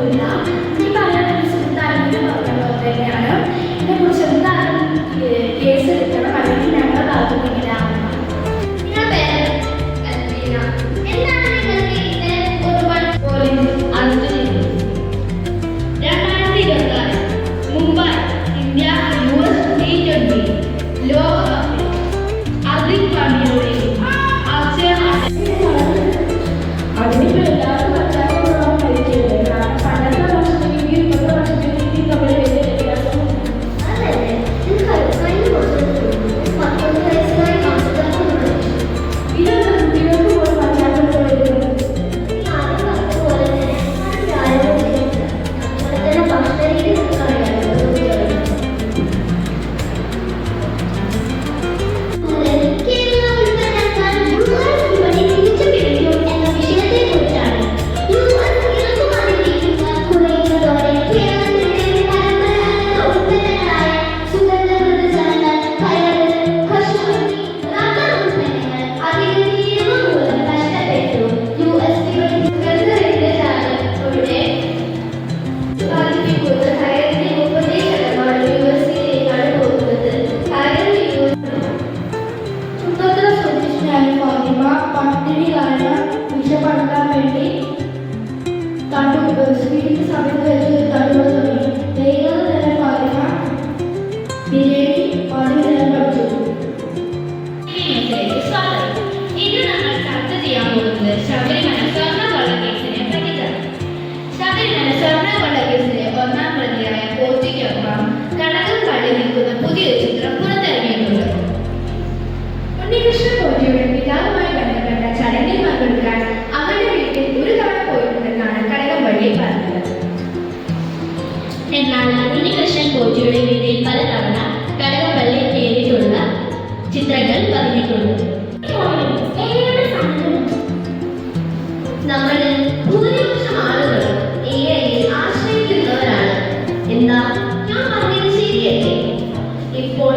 người đã നമ്മളിൽ ഭൂരിപക്ഷം ആളുകൾ എ ആശ്രയിക്കുന്നവരാണ് എന്താ? ഞാൻ പറഞ്ഞത് ശരിയല്ലേ? ഇപ്പോൾ